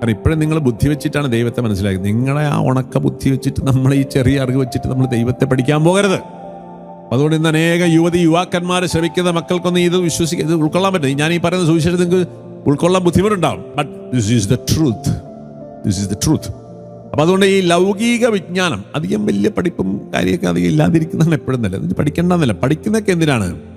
കാരണം ഇപ്പോഴും നിങ്ങൾ ബുദ്ധി വെച്ചിട്ടാണ് ദൈവത്തെ മനസ്സിലാക്കുന്നത് നിങ്ങളെ ആ ഉണക്ക ബുദ്ധി വെച്ചിട്ട് നമ്മൾ ഈ ചെറിയ അറിവ് വെച്ചിട്ട് നമ്മൾ ദൈവത്തെ പഠിക്കാൻ പോകരുത്. അതുകൊണ്ട് ഇന്ന് അനേക യുവതി യുവാക്കന്മാർ ശ്രമിക്കുന്ന മക്കൾക്കൊന്നും ഇത് വിശ്വസിക്കുക ഇത് ഉൾക്കൊള്ളാൻ പറ്റും ഞാൻ ഈ പറയുന്ന സുവിശേഷം നിങ്ങൾക്ക് ഉൾക്കൊള്ളാൻ ബുദ്ധിമുട്ടുണ്ടാവും. But this is the truth this is the truth അപ്പം അതുകൊണ്ട് ഈ ലൗകിക വിജ്ഞാനം അധികം വലിയ പഠിപ്പും കാര്യമൊക്കെ അധികം ഇല്ലാതിരിക്കുന്നതാണ് എപ്പോഴും നല്ലത്. ഇത് പഠിക്കേണ്ടെന്നല്ല. പഠിക്കുന്നതൊക്കെ എന്തിനാണ്?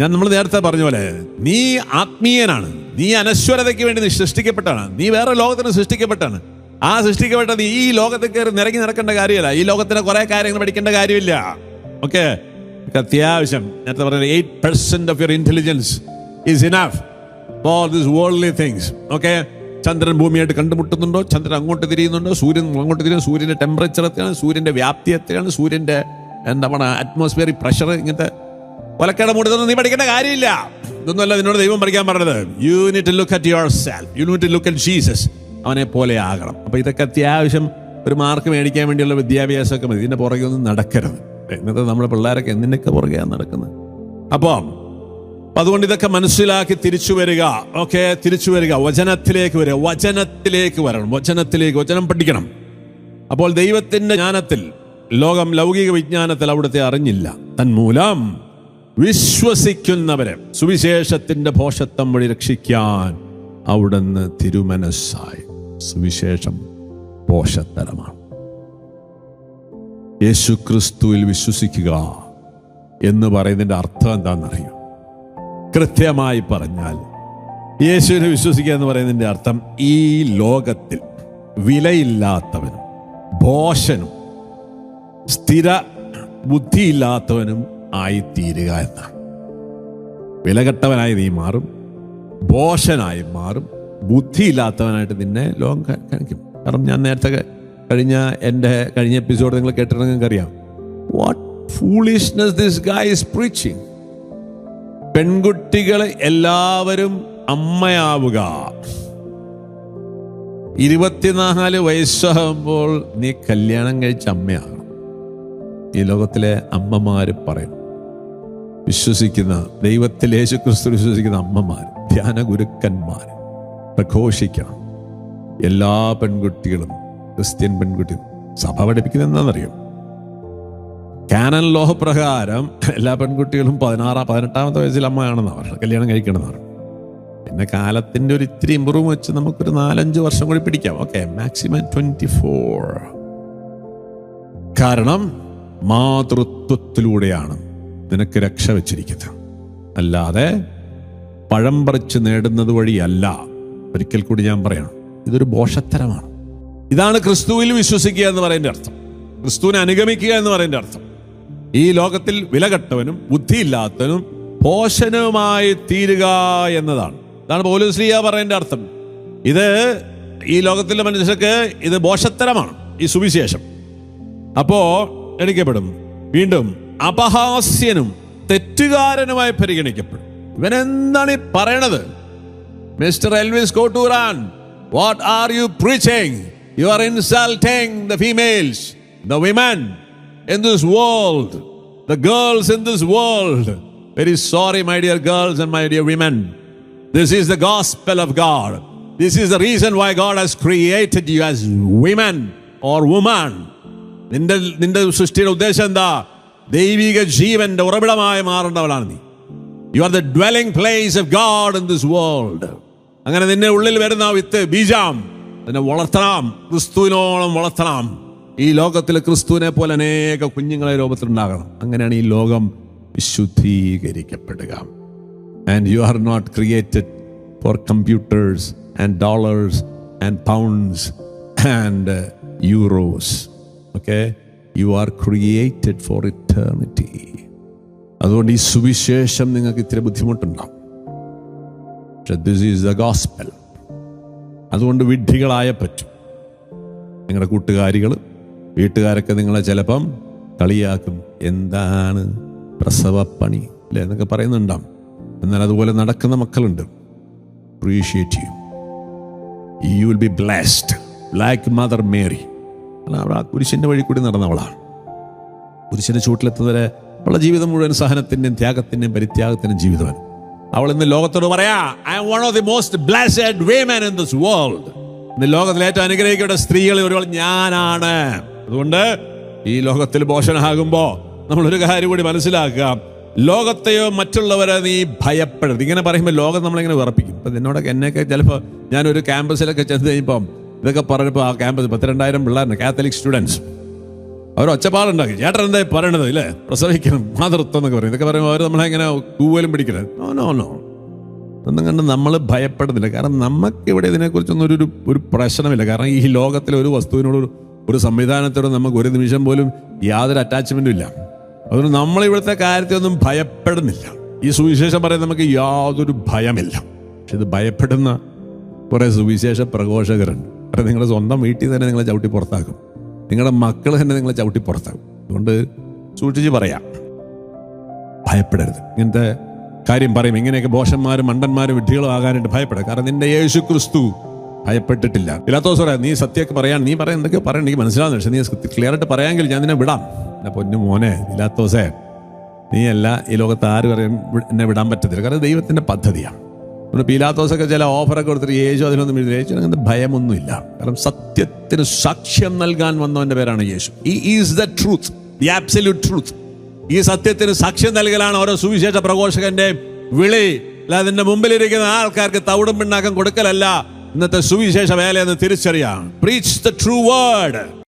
ഞാൻ നമ്മൾ നേരത്തെ പറഞ്ഞ പോലെ നീ ആത്മീയനാണ്. നീ അനശ്വരതയ്ക്ക് വേണ്ടി നീ സൃഷ്ടിക്കപ്പെട്ടാണ് നീ വേറെ ലോകത്തിന് സൃഷ്ടിക്കപ്പെട്ടാണ് ആ സൃഷ്ടിക്കപ്പെട്ട നീ ഈ ലോകത്തെ കയറി നിരങ്ങി നടക്കേണ്ട കാര്യമല്ല. ഈ ലോകത്തിന് കുറെ കാര്യങ്ങൾ പഠിക്കേണ്ട കാര്യമില്ല. ഓക്കെ അത്യാവശ്യം. നേരത്തെ പറഞ്ഞ eight percent of your intelligence is enough for this worldly things okay ചന്ദ്രൻ ഭൂമിയായിട്ട് കണ്ടുമുട്ടുന്നുണ്ടോ? ചന്ദ്രൻ അങ്ങോട്ട് തിരിയുന്നുണ്ടോ? സൂര്യൻ അങ്ങോട്ട് തിരിയുന്നു സൂര്യന്റെ ടെമ്പറേച്ചർ എത്രയാണ്? സൂര്യന്റെ വ്യാപ്തി എത്രയാണ്? സൂര്യന്റെ എന്താ പറയുക അറ്റ്മോസ്ഫിയറിക് പ്രഷർ ഇങ്ങനത്തെ കൊലക്കേട മൂടുന്നൊന്നും നീ പഠിക്കേണ്ട കാര്യമില്ല. ഇതൊന്നുമല്ല നിന്നോട് ദൈവം പഠിക്കാൻ പറഞ്ഞത്. You need look at yourself you need look at Jesus അവനെ പോലെ ആകണം. അപ്പൊ ഇതൊക്കെ അത്യാവശ്യം ഒരു മാർക്ക് മേടിക്കാൻ വേണ്ടിയുള്ള വിദ്യാഭ്യാസമൊക്കെ മതി. ഇതിന്റെ പുറകെ ഒന്നും നടക്കരുത്. ഇന്നത്തെ നമ്മുടെ പിള്ളേരൊക്കെ എന്തിനൊക്കെ പുറകെയാണ് നടക്കുന്നത്? അപ്പൊ അതുകൊണ്ട് ഇതൊക്കെ മനസ്സിലാക്കി തിരിച്ചു വരിക. ഓക്കെ തിരിച്ചു വരിക. വചനത്തിലേക്ക് വരിക. വചനത്തിലേക്ക് വരണം. വചനത്തിലേക്ക് വചനം പഠിക്കണം. അപ്പോൾ ദൈവത്തിന്റെ ജ്ഞാനത്തിൽ ലോകം ലൗകിക വിജ്ഞാനത്തിൽ അവിടുത്തെ അറിഞ്ഞില്ല. തന്മൂലം വിശ്വസിക്കുന്നവരെ സുവിശേഷത്തിന്റെ ഭോഷത്വം വഴി രക്ഷിക്കാൻ അവിടുന്ന് തിരുമനസ്സായി. സുവിശേഷം പോഷത്തരമാണ് യേശു ക്രിസ്തുവിൽ വിശ്വസിക്കുക എന്ന് പറയുന്നതിന്റെ അർത്ഥം എന്താണെന്നറിയോ? കൃത്യമായി പറഞ്ഞാൽ യേശുവിനെ വിശ്വസിക്കുക എന്ന് പറയുന്നതിന്റെ അർത്ഥം ഈ ലോകത്തിൽ വിലയില്ലാത്തവനും ഭോഷനും സ്ഥിര ബുദ്ധിയില്ലാത്തവനും ആയിത്തീരുക എന്നാണ്. വിലകെട്ടവനായി നീ മാറും ബോഷനായി മാറും ബുദ്ധിയില്ലാത്തവനായിട്ട് നിന്നെ ലോകം കാണിക്കും. കാരണം ഞാൻ നേരത്തെ കഴിഞ്ഞ എന്റെ കഴിഞ്ഞ എപ്പിസോഡ് നിങ്ങൾ കേട്ടിട്ടുണ്ടെങ്കിൽ നിങ്ങൾക്ക് അറിയാം what foolishness this guy is preaching പെൺകുട്ടികൾ എല്ലാവരും അമ്മയാവുക. ഇരുപത്തിനാല് വയസ്സാകുമ്പോൾ നീ കല്യാണം കഴിച്ച അമ്മയാകണം. ഈ ലോകത്തിലെ അമ്മമാര് പറയും വിശ്വസിക്കുന്ന ദൈവത്തിൽ യേശു ക്രിസ്തു വിശ്വസിക്കുന്ന അമ്മമാർ ധ്യാന ഗുരുക്കന്മാർ പ്രഘോഷിക്കണം. എല്ലാ പെൺകുട്ടികളും ക്രിസ്ത്യൻ പെൺകുട്ടി സഭ പഠിപ്പിക്കുന്നത് എന്താണെന്നറിയോ? കാനൻ ലോഹപ്രകാരം എല്ലാ പെൺകുട്ടികളും പതിനാറാം പതിനെട്ടാമത്തെ വയസ്സിൽ അമ്മയാണെന്നാണ് പറയുന്നത് കല്യാണം കഴിക്കണമെന്ന് പറഞ്ഞു പിന്നെ കാലത്തിന്റെ ഒരു ഇത്തിരി ഇമ്പ്രൂവ് വെച്ച് നമുക്കൊരു നാലഞ്ച് വർഷം കൂടി പിടിക്കാം. ഓക്കെ മാക്സിമം ട്വന്റി ഫോർ കാരണം മാതൃത്വത്തിലൂടെയാണ് നിനക്ക് രക്ഷ വെച്ചിരിക്കുന്നത് അല്ലാതെ പഴം പറിച്ച് നേടുന്നത് വഴിയല്ല. ഒരിക്കൽ കൂടി ഞാൻ പറയണം ഇതൊരു ബോഷത്തരമാണ്. ഇതാണ് ക്രിസ്തുവിൽ വിശ്വസിക്കുക എന്ന് പറയുന്ന അർത്ഥം. ക്രിസ്തുവിനെ അനുഗമിക്കുക എന്ന് പറയുന്ന അർത്ഥം. ഈ ലോകത്തിൽ വിലകെട്ടവനും ബുദ്ധിയില്ലാത്തവനും പോഷനുമായി തീരുക എന്നതാണ്. ഇതാണ് പോലീസ്ലിയ പറയേണ്ട അർത്ഥം. ഇത് ഈ ലോകത്തിലെ മനുഷ്യർക്ക് ഇത് ബോഷത്തരമാണ്. ഈ സുവിശേഷം. അപ്പോ എണിക്കപ്പെടും വീണ്ടും അപഹാസ്യനും തെറ്റുകാരനുമായി പരിഗണിക്കപ്പെടും. ഇവൻ എന്താണ് ഈ പറയണത്? Mister Elvis Kotturan what are you preaching you are insulting the females the women in this world the girls in this world very sorry my dear girls and my dear women This is the gospel of God. This is the reason why God has created you as women or woman. നിന്റെ നിന്റെ സൃഷ്ടിയുടെ ഉദ്ദേശം എന്താ? ദൈവിക ജീവന്റെ ഉറവിടമായി മാറേണ്ടവളാണ് നീ. You are the dwelling place of God in this world അങ്ങനെ നിന്റെ ഉള്ളിൽ വരുന്ന വിത്ത് ബീജാം. അതിനെ വളർത്തണം. ക്രിസ്തുവിനോളം വളർത്തണം. ഈ ലോകത്തിൽ ക്രിസ്തുവിനെ പോലെ അനേക കുഞ്ഞുങ്ങളെ രൂപത്തിലുണ്ടാകണം അങ്ങനെയാണ് ഈ ലോകം വിശുദ്ധീകരിക്കപ്പെടുക. And you are not created for computers and dollars and pounds and euros euros. Okay are created for eternity അതുകൊണ്ട് ഈ സുവിശേഷം നിങ്ങൾക്ക് ഇത്തിരി ബുദ്ധിമുട്ടുണ്ടാവും. അതുകൊണ്ട് വിഡ്ഢികളായ പറ്റും. നിങ്ങളുടെ കൂട്ടുകാരികൾ വീട്ടുകാരൊക്കെ നിങ്ങളെ ചിലപ്പം കളിയാക്കും എന്താണ് പ്രസവപ്പണി അല്ലേ എന്നൊക്കെ പറയുന്നുണ്ടാവും. എന്നാൽ അതുപോലെ നടക്കുന്ന മക്കളുണ്ട്. അപ്രീഷിയേറ്റ് ചെയ്യും you will be blessed like mother Mary അവൾ ആ കുരിശിന്റെ വഴി കൂടി നടന്നവളാണ്. കുരിശിന്റെ ചൂട്ടിലെത്തുന്നവരെ അവളുടെ ജീവിതം മുഴുവൻ സഹനത്തിന്റെയും ത്യാഗത്തിന്റെയും പരിത്യാഗത്തിന്റെയും ജീവിതമാണ്. അവൾ ഇന്ന് ലോകത്തോട് പറയാ I am one of the most blessed women in this world ഇന്ന് ലോകത്തിൽ ഏറ്റവും അനുഗ്രഹിക്കേണ്ട സ്ത്രീകളിൽ ഒരു ഞാനാണ്. അതുകൊണ്ട് ഈ ലോകത്തിൽ പോഷണാകുമ്പോൾ നമ്മൾ ഒരു കാര്യം കൂടി മനസ്സിലാക്കുക. ലോകത്തെയോ മറ്റുള്ളവരെ നീ ഭയപ്പെടരുത്. ഇങ്ങനെ പറയുമ്പോൾ ലോകം നമ്മളിങ്ങനെ വിറപ്പിക്കും? അപ്പം എന്നോടൊക്കെ എന്നെയൊക്കെ ചിലപ്പോൾ ഞാനൊരു ക്യാമ്പസിലൊക്കെ ചെന്ന് കഴിയുമ്പം ഇതൊക്കെ പറഞ്ഞപ്പോൾ ആ ക്യാമ്പസ് പത്തിരണ്ടായിരം പിള്ളേരുണ്ട് കാത്തലിക് സ്റ്റുഡൻസ് അവർ ഒച്ചപ്പാടുണ്ടാക്കി. ചേട്ടൻ എന്താ പറയണത് ഇല്ലേ? പ്രസവിക്കണം മാതൃത്വം എന്നൊക്കെ പറയും. ഇതൊക്കെ പറയുമ്പോൾ അവർ നമ്മളെങ്ങനെ കൂവലും പിടിക്കരുത്. നോ നോ നോ ഒന്നും കണ്ട് നമ്മൾ ഭയപ്പെടുന്നില്ല. കാരണം നമുക്ക് ഇവിടെ ഇതിനെക്കുറിച്ചൊന്നും ഒരു ഒരു- പ്രശ്നമില്ല. കാരണം ഈ ലോകത്തിലെ ഒരു വസ്തുവിനോട് ഒരു- സംവിധാനത്തോട് നമുക്ക് ഒരു നിമിഷം പോലും യാതൊരു അറ്റാച്ച്മെന്റും ഇല്ല. അതുകൊണ്ട് നമ്മൾ ഇവിടുത്തെ കാര്യത്തിലൊന്നും ഭയപ്പെടുന്നില്ല. ഈ സുവിശേഷം പറയാൻ നമുക്ക് യാതൊരു ഭയമില്ല. പക്ഷെ ഇത് ഭയപ്പെടുന്ന കുറേ സുവിശേഷ പ്രഘോഷകരുണ്ട്. കാരണം നിങ്ങളുടെ സ്വന്തം വീട്ടിൽ തന്നെ നിങ്ങളെ ചവിട്ടി പുറത്താക്കും. നിങ്ങളുടെ മക്കൾ തന്നെ നിങ്ങളെ ചവിട്ടി പുറത്താക്കും. അതുകൊണ്ട് സൂക്ഷിച്ച് പറയാം. ഭയപ്പെടരുത്. ഇങ്ങനത്തെ കാര്യം പറയും. ഇങ്ങനെയൊക്കെ ബോഷന്മാരും മണ്ടന്മാരും വിഡ്ഢികളും ആകാനായിട്ട് ഭയപ്പെടാം കാരണം നിന്റെ യേശു ക്രിസ്തു ഭയപ്പെട്ടിട്ടില്ല. ഇല്ലാത്തോസ് പറയാം നീ സത്യമൊക്കെ പറയാൻ നീ പറയാൻ എന്തൊക്കെ പറയണം. എനിക്ക് മനസ്സിലാവുന്നു പക്ഷെ നീ ക്ലിയർ ആയിട്ട് പറയാമെങ്കിൽ ഞാൻ നിന്നെ വിടാം. എന്നെ പൊന്നു മോനെ ഇല്ലാത്തോസേ നീ അല്ല ഈ ലോകത്ത് ആര് പറയാൻ എന്നെ വിടാൻ പറ്റത്തില്ല. കാരണം ദൈവത്തിന്റെ പദ്ധതിയാണ് അതുകൊണ്ട് പീലാത്തോസൊക്കെ ചില ഓഫറൊക്കെ കൊടുത്തിട്ട് യേശു അതിനൊന്നും എഴുതി യേശു അങ്ങനത്തെ ഭയമൊന്നുമില്ല. കാരണം സത്യത്തിന് സാക്ഷ്യം നൽകാൻ വന്നവന്റെ പേരാണ് യേശു. ഈ is the truth the absolute truth ഈ സത്യത്തിന് സാക്ഷ്യം നൽകലാണ് ഓരോ സുവിശേഷ പ്രഘോഷകന്റെ വിളി. അല്ല അതിന്റെ മുമ്പിലിരിക്കുന്ന ആൾക്കാർക്ക് തവിടും പിണ്ണാക്കം കൊടുക്കലല്ല. ഇന്നത്തെ സുവിശേഷ വേലയെന്ന് തിരിച്ചറിയാം. Preach the true word